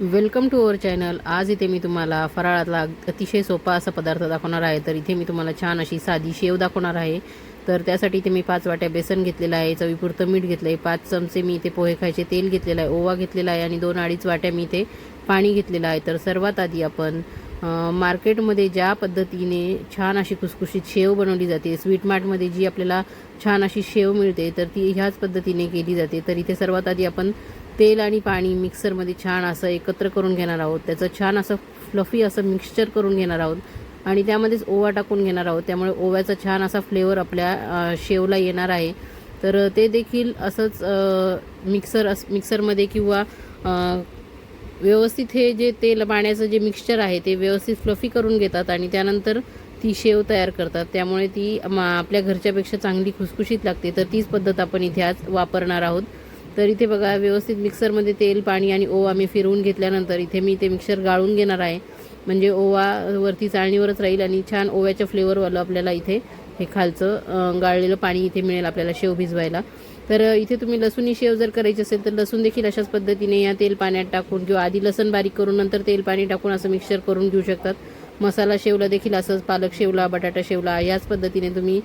Welcome to our channel आज इथे मी तुम्हाला फराळातला अतिशय सोपा असा पदार्थ दाखवणार आहे. तर इथे मी तुम्हाला छान अशी साधी शेव दाखवणार आहे. तर त्यासाठी इथे मी पाच वाट्या बेसन घेतलेलं आहे चवीपुरतं मीठ घेतलं आहे पाच चमचे मी इथे पोहे खायचे तेल घेतलेलं आहे ओवा घेतलेला आहे आणि दोन अडीच वाट्या मी इथे पाणी घेतलेलं आहे. तर सर्वात आधी आपण मार्केटमध्ये ज्या पद्धतीने छान अशी खुसखुशीत शेव बनवली जाते स्वीट मार्टमध्ये जी आपल्याला छान अशी शेव मिळते तर ती ह्याच पद्धतीने केली जाते. तर इथे सर्वात आधी आपण तेल आणि पाणी मिक्सरमध्ये छान असं एकत्र करून घेणार आहोत. त्याचं छान असं फ्लफी असं मिक्सचर करून घेणार आहोत. आणि त्यामध्येच ओवा टाकून घेणार आहोत. त्यामुळे ओव्याचा छान असा फ्लेवर आपल्या शेवला येणार आहे. तर ते देखील असंच मिक्सर अस मिक्सरमध्ये किंवा व्यवस्थित हे जे तेल पाण्याचं जे मिक्सचर आहे ते व्यवस्थित फ्लफी करून घेतात आणि त्यानंतर ती शेव तयार करतात. त्यामुळे ती आपल्या घरच्यापेक्षा चांगली खुसखुशीत लागते. तर तीच पद्धत आपण इथे आज वापरणार आहोत. तर इथे बघा व्यवस्थित मिक्सरमध्ये तेल पाणी आणि ओवा मी फिरवून घेतल्यानंतर इथे मी ते मिक्सर गाळून घेणार आहे. म्हणजे ओवा वरती चाळणीवरच राहील आणि छान ओव्याच्या फ्लेवरवालं आपल्याला इथे हे खालचं गाळलेलं पाणी इथे मिळेल आपल्याला शेव भिजवायला. तर इथे तुम्ही लसूणी शेव जर करायची असेल तर लसूण देखील अशाच पद्धतीने या तेल पाण्यात टाकून किंवा आधी लसण बारीक करून नंतर तेल पाणी टाकून असं मिक्सर करून घेऊ शकतात. मसाला शेवला देखील असंच पालक शेवला बटाटा शेवला याच पद्धतीने तुम्ही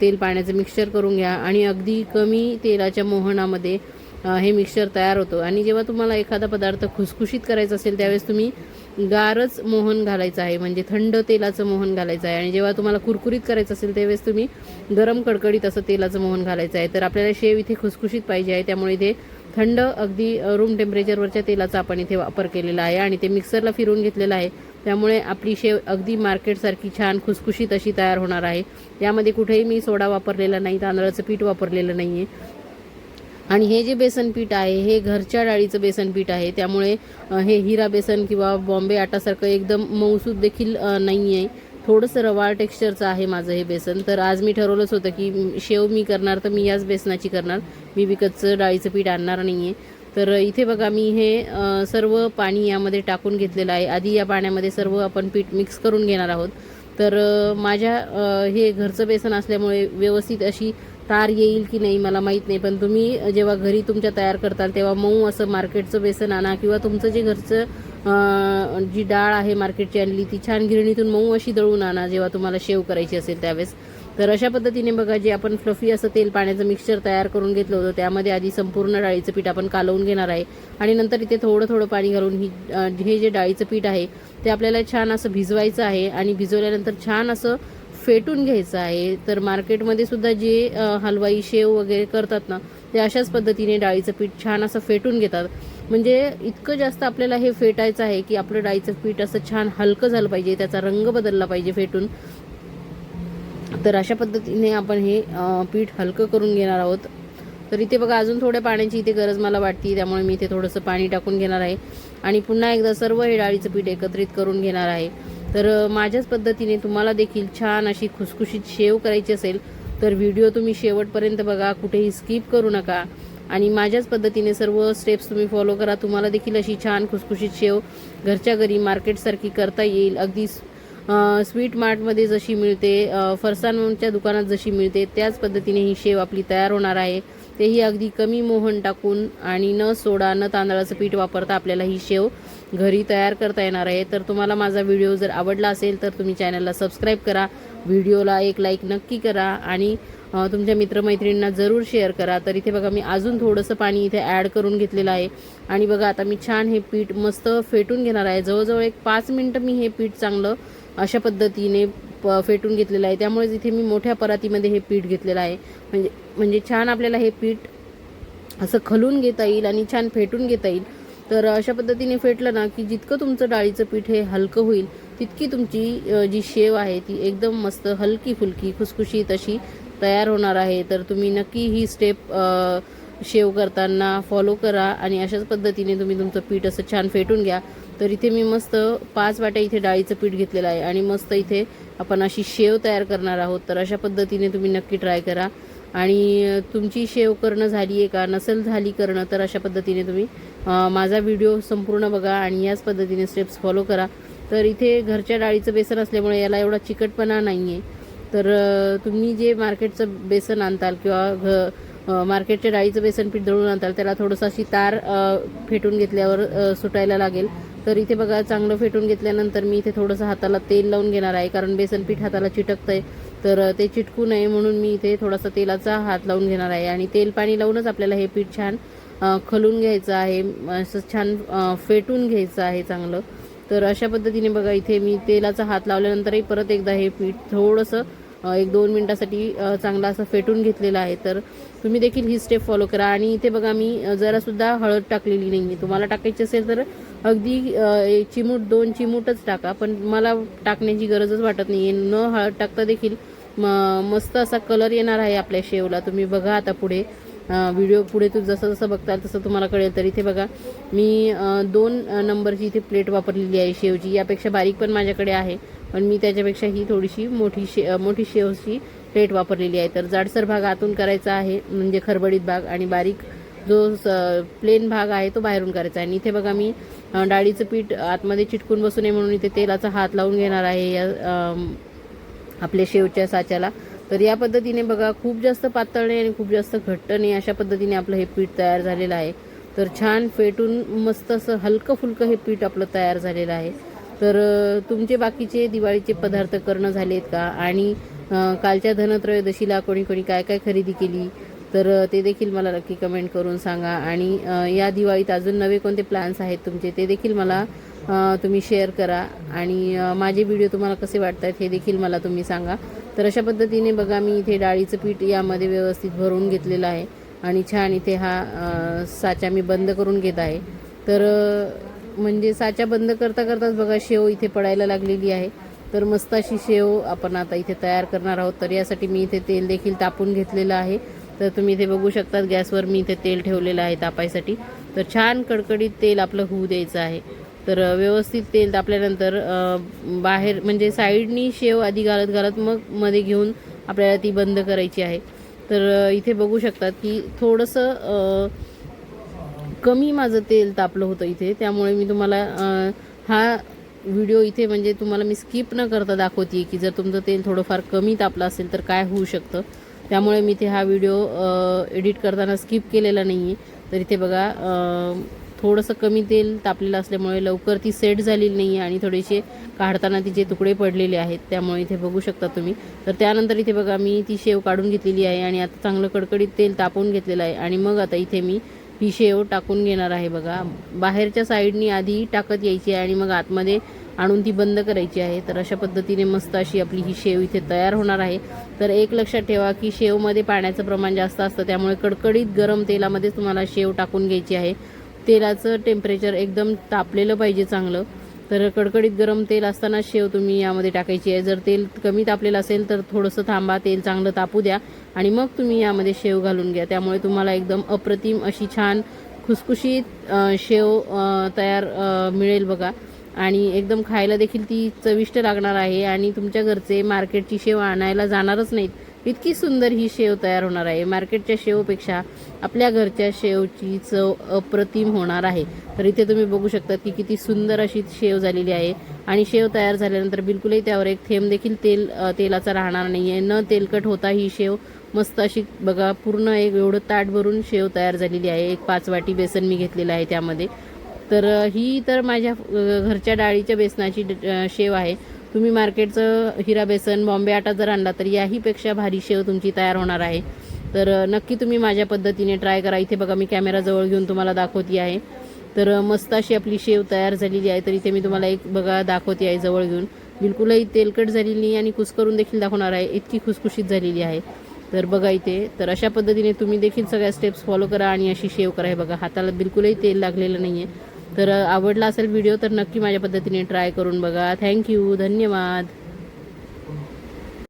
तेल पाण्याचं मिक्सचर करून घ्या आणि अगदी कमी तेलाच्या मोहनामध्ये हे मिक्सचर तयार होतं. आणि जेव्हा तुम्हाला एखादा पदार्थ खुसखुशीत करायचा असेल त्यावेळेस तुम्ही गारच मोहन घालायचं आहे. म्हणजे थंड तेलाचं मोहन घालायचं आहे. आणि जेव्हा तुम्हाला कुरकुरीत करायचं असेल त्यावेळेस तुम्ही गरम कडकडीत असं तेलाचं मोहन घालायचं आहे. तर आपल्याला शेव इथे खुसखुशीत पाहिजे आहे. त्यामुळे इथे थंड अगदी रूम टेम्परेचरवरच्या तेलाचा आपण इथे वापर केलेला आहे आणि ते मिक्सरला फिरून घेतलेलं आहे. त्यामुळे आपली शेव अगदी मार्केटसारखी छान खुसखुशीत अशी तयार होणार आहे. यामध्ये कुठेही मी सोडा वापरलेला नाही तांदळाचं पीठ वापरलेलं नाही आहे आणि हे जे बेसन पीठ आहे हे घरच्या डाळीचं बेसन पीठ आहे. त्यामुळे हे हिरा बेसन किंवा बॉम्बे आटासारखं एकदम मऊसूद देखील नाही आहे थोडंसं रवाळ टेक्स्चरचं आहे माझं हे बेसन. तर आज मी ठरवलंच होतं की शेव मी करणार तर मी याच बेसनाची करणार. मी विकतचं डाळीचं पीठ आणणार नाही आहे तर इथे बघा मी हे सर्व पाणी यामध्ये टाकून घेतलेलं आहे. आधी या पाण्यामध्ये सर्व आपण पीठ मिक्स करून घेणार आहोत. तर माझ्या हे घरचं बेसन असल्यामुळे व्यवस्थित अशी तार येईल की नाही मला माहीत नाही. पण तुम्ही जेव्हा घरी तुमच्या तयार करताल तेव्हा मऊ असं मार्केटचं बेसन आणा किंवा तुमचं जे घरचं जी डाळ आहे मार्केटची आणली ती छान गिरणीतून मऊ अशी दळून आणा जेव्हा तुम्हाला शेव करायची असेल त्यावेळेस. तर अशा पद्धतीने बघा जे आपण फ्लफी असं तेल पाण्याचं मिक्सचर तयार करून घेतलं होतं त्यामध्ये आधी संपूर्ण डाळीचं पीठ आपण कालवून घेणार आहे. आणि नंतर इथे थोडं थोडं पाणी घालून ही हे जे डाळीचं पीठ आहे ते आपल्याला छान असं भिजवायचं आहे आणि भिजवल्यानंतर छान असं फेटून घ्यायचं आहे. तर मार्केटमध्ये सुद्धा जे हलवाई शेव वगैरे करतात ना ते अशाच पद्धतीने डाळीचं पीठ छान असं फेटून घेतात. म्हणजे इतकं जास्त आपल्याला हे फेटायचं आहे की आपलं डाळीचं पीठ असं छान हलकं झालं पाहिजे त्याचा रंग बदलला पाहिजे फेटून. तर अशा पद्धतीने आपण हे पीठ हलकं करून घेणार आहोत. तर इथे बघा अजून थोड्या पाण्याची इथे गरज मला वाटते त्यामुळे मी इथे थोडंसं पाणी टाकून घेणार आहे. आणि पुन्हा एकदा सर्व हे डाळीचं पीठ एकत्रित करून घेणार आहे. तर माझ्याच पद्धतीने तुम्हाला देखील छान अशी खुसखुशीत शेव करायची असेल तर व्हिडिओ तुम्ही शेवटपर्यंत बघा कुठेही स्किप करू नका. आणि माझ्याच पद्धतीने सर्व स्टेप्स तुम्ही फॉलो करा. तुम्हाला देखील अशी छान खुसखुशीत शेव घरच्या घरी मार्केटसारखी करता येईल. अगदी स्वीट मार्टमध्ये जशी मिळते फरसाणच्या दुकानात जशी मिळते त्याच पद्धतीने ही शेव आपली तयार होणार आहे. तेही अगदी कमी मोहन टाकून आणि न सोडा न तांदळाचं पीठ वापरता आपल्याला ही शेव घरी तयार करता येणार आहे. तर तुम्हाला माझा व्हिडिओ जर आवडला असेल तर तुम्ही चॅनलला सबस्क्राईब करा व्हिडिओला एक लाईक नक्की करा आणि तुमच्या मित्रमैत्रिणींना जरूर शेअर करा. तर इथे बघा मी अजून थोडंसं पाणी इथे ॲड करून घेतलेलं आहे. आणि बघा आता मी छान हे पीठ मस्त फेटून घेणार आहे. जवळजवळ एक पाच मिनटं मी हे पीठ चांगलं अशा पद्धतीने प फेटून घेतलेलं आहे. त्यामुळेच इथे मी मोठ्या परातीमध्ये हे पीठ घेतलेलं आहे. म्हणजे म्हणजे छान आपल्याला हे पीठ असं खलून घेता येईल आणि छान फेटून घेता येईल. तर अशा पद्धतीने फेटलं ना की जितकं तुमचं डाळीचं पीठ हे हलकं होईल तितकी तुमची जी शेव आहे ती एकदम मस्त हलकी फुलकी खुसखुशीत अशी तयार होणार आहे. तर तुम्ही नक्की ही स्टेप शेव करताना फॉलो करा आणि अशाच पद्धतीने तुम्ही तुमचं पीठ असं छान फेटून घ्या. तर इथे मी मस्त पाच वाट्या इथे डाळीचं पीठ घेतलेलं आहे आणि मस्त इथे आपण अशी शेव तयार करणार आहोत. तर अशा पद्धतीने तुम्ही नक्की ट्राय करा. आणि तुमची शेव करणं झाली आहे का नसेल झाली करणं तर अशा पद्धतीने तुम्ही माझा व्हिडिओ संपूर्ण बघा आणि याच पद्धतीने स्टेप्स फॉलो करा. तर इथे घरच्या डाळीचं बेसन असल्यामुळे याला एवढा चिकटपणा नाही आहे तर तुम्ही जे मार्केटचं बेसन आणताल किंवा घ मार्केटच्या डाळीचं बेसन पीठ दळून आणताल त्याला थोडंसं अशी तार फेटून घेतल्यावर सुटायला लागेल. तर इथे बघा चांगलं फेटून घेतल्यानंतर मी इथे थोडंसं हाताला तेल लावून घेणार आहे कारण बेसन पीठ हाताला आहे तर ते चिटकू नये म्हणून मी इथे थोडासा तेलाचा हात लावून घेणार आहे. आणि तेल पाणी लावूनच आपल्याला हे पीठ छान खलून घ्यायचं आहे. असं छान फेटून घ्यायचं आहे चांगलं. तर अशा पद्धतीने बघा इथे मी तेलाचा हात लावल्यानंतरही परत एकदा हे पीठ थोडंसं एक दोन मिनटासाठी चांगला चांगलं असं फेटून घेतलेलं आहे. तर तुम्ही देखील ही स्टेप फॉलो करा. आणि इथे बघा मी जरासुद्धा हळद टाकलेली नाही आहे तुम्हाला टाकायची असेल तर अगदी चिमूट दोन चिमूटच टाका. पण मला टाकण्याची गरजच वाटत नाही आहे न हळद टाकता देखील म मस्त असा कलर येणार आहे आपल्या शेवला. तुम्ही बघा आता पुढे. व्हिडिओ पुढे तू जसं जसं बघताल तसं तुम्हाला कळेल. तर इथे बघा मी दोन नंबरची इथे प्लेट वापरलेली आहे शेवची. यापेक्षा बारीक पण माझ्याकडे आहे. पण मी त्याच्यापेक्षा ही थोडीशी मोठी शे मोठी शेवची प्लेट वापरलेली आहे. तर जाडसर भाग आतून करायचा आहे म्हणजे खरबडीत भाग आणि बारीक जो प्लेन भाग आहे तो बाहेरून करायचा आहे. आणि इथे बघा मी डाळीचं पीठ आतमध्ये चिटकून बसू नये म्हणून इथे तेलाचा हात लावून घेणार आहे या आपल्या शेवच्या साच्याला. तर या पद्धतीने बघा खूप जास्त पातळ नाही आणि खूप जास्त घट्ट नाही अशा पद्धतीने आपलं हे पीठ तयार झालेलं आहे. तर छान फेटून मस्त असं हलकं फुलकं हे पीठ आपलं तयार झालेलं आहे. तर तुमचे बाकीचे दिवाळीचे पदार्थ करणं झालेत का? आणि कालच्या धनत्रयोदशीला कोणी कोणी काय काय खरेदी केली? तर ते देखील मला नक्की कमेंट करून सांगा. आणि या दिवाळीत अजून नवे कोणते प्लॅन्स आहेत तुमचे? ते देखील मला तुम्ही शेअर करा. आणि माझे व्हिडिओ तुम्हाला कसे वाटतात हे देखील मला तुम्ही सांगा. तर अशा पद्धतीने बघा मी इथे डाळीचं पीठ यामध्ये व्यवस्थित भरून घेतलेलं आहे. आणि छान इथे हा साचा मी बंद करून घेत आहे. तर म्हणजे साचा बंद करता करताच बघा शेव इथे पडायला लागलेली आहे. तर मस्त अशी शेव आपण आता इथे तयार करणार आहोत. तर यासाठी मी इथे तेल देखील तापून घेतलेलं आहे. तर तुम्ही इथे बघू शकतात गॅसवर मी इथे तेल ठेवलेलं आहे तापायसाठी. तर छान कडकडीत तेल आपलं होऊ द्यायचं आहे. तर व्यवस्थित तेल तापल्यानंतर बाहेर म्हणजे साईडनी शेव आधी घालत घालत मग मध्ये घेऊन आपल्याला ती बंद करायची आहे. तर इथे बघू शकतात की थोडंसं कमी माझं तेल तापलं होतं इथे त्यामुळे मी तुम्हाला हा व्हिडिओ इथे म्हणजे तुम्हाला मी स्किप न करता दाखवते की जर तुमचं तेल थोडंफार कमी तापलं असेल तर काय होऊ शकतं. त्यामुळे मी इथे हा व्हिडिओ एडिट करताना स्किप केलेला नाही आहे तर इथे बघा थोडंसं कमी तेल तापलेलं असल्यामुळे लवकर ती सेट झालेली नाही आहे आणि थोडेसे काढताना तिचे तुकडे पडलेले आहेत त्यामुळे इथे बघू शकता तुम्ही. तर त्यानंतर इथे बघा मी ती शेव काढून घेतलेली आहे आणि आता चांगलं कडकडीत तेल तापवून घेतलेलं आहे. आणि मग आता इथे मी ही शेव टाकून घेणार आहे बघा. बाहेरच्या साईडनी आधी टाकत यायची आहे आणि मग आतमध्ये आणून ती बंद करायची आहे. तर अशा पद्धतीने मस्त अशी आपली ही शेव इथे तयार होणार आहे. तर एक लक्षात ठेवा की शेवमध्ये पाण्याचं प्रमाण जास्त असतं त्यामुळे कडकडीत गरम तेलामध्येच तुम्हाला शेव टाकून घ्यायची आहे. तेलाचं टेम्परेचर एकदम तापलेलं पाहिजे चांगलं. तर कडकडीत गरम तेल असताना शेव तुम्ही यामध्ये टाकायची आहे. जर तेल कमी तापलेलं असेल तर थोडंसं थांबा तेल चांगलं तापू द्या आणि मग तुम्ही यामध्ये शेव घालून घ्या. त्यामुळे तुम्हाला एकदम अप्रतिम अशी छान खुसखुशीत शेव तयार मिळेल बघा. आणि एकदम खायला देखील ती चविष्ट लागणार आहे आणि तुमच्या घरचे मार्केटची शेव आणायला जाणारच नाहीत. इतकी सुंदर ही शेव तयार होणार आहे. मार्केटच्या शेवपेक्षा आपल्या घरच्या शेवची चव अप्रतिम होणार आहे. तर इथे तुम्ही बघू शकता की किती सुंदर अशी शेव झालेली आहे. आणि शेव तयार झाल्यानंतर बिलकुलही त्यावर एक थेंब देखील तेल तेलाचा राहणार नाही आहे न तेलकट होता ही शेव. मस्त अशी बघा पूर्ण एक एवढं ताट भरून शेव तयार झालेली आहे. एक पाच वाटी बेसन मी घेतलेलं आहे त्यामध्ये. तर ही तर माझ्या घरच्या डाळीच्या बेसनाची ड- शेव आहे. तुम्ही मार्केटचं हिरा बेसन बॉम्बे आटा जर आणला तर याहीपेक्षा भारी शेव तुमची तयार होणार आहे. तर नक्की तुम्ही माझ्या पद्धतीने ट्राय करा. इथे बघा मी कॅमेरा जवळ घेऊन तुम्हाला दाखवते आहे. तर मस्त अशी आपली शेव तयार झालेली आहे. तर इथे मी तुम्हाला एक बघा दाखवते आहे जवळ घेऊन. बिलकुलही तेलकट झालेली नाही आणि कुसकरून देखील दाखवणार आहे. इतकी खुसखुशीत झालेली आहे. तर बघा इथे तर अशा पद्धतीने तुम्ही देखील सगळ्या स्टेप्स फॉलो करा आणि अशी शेव करा. हे बघा हाताला बिलकुलही तेल लागलेलं नाही आहे तर आवडला असेल व्हिडिओ तर नक्की माझ्या पद्धतीने ट्राय करून बघा. थँक्यू धन्यवाद.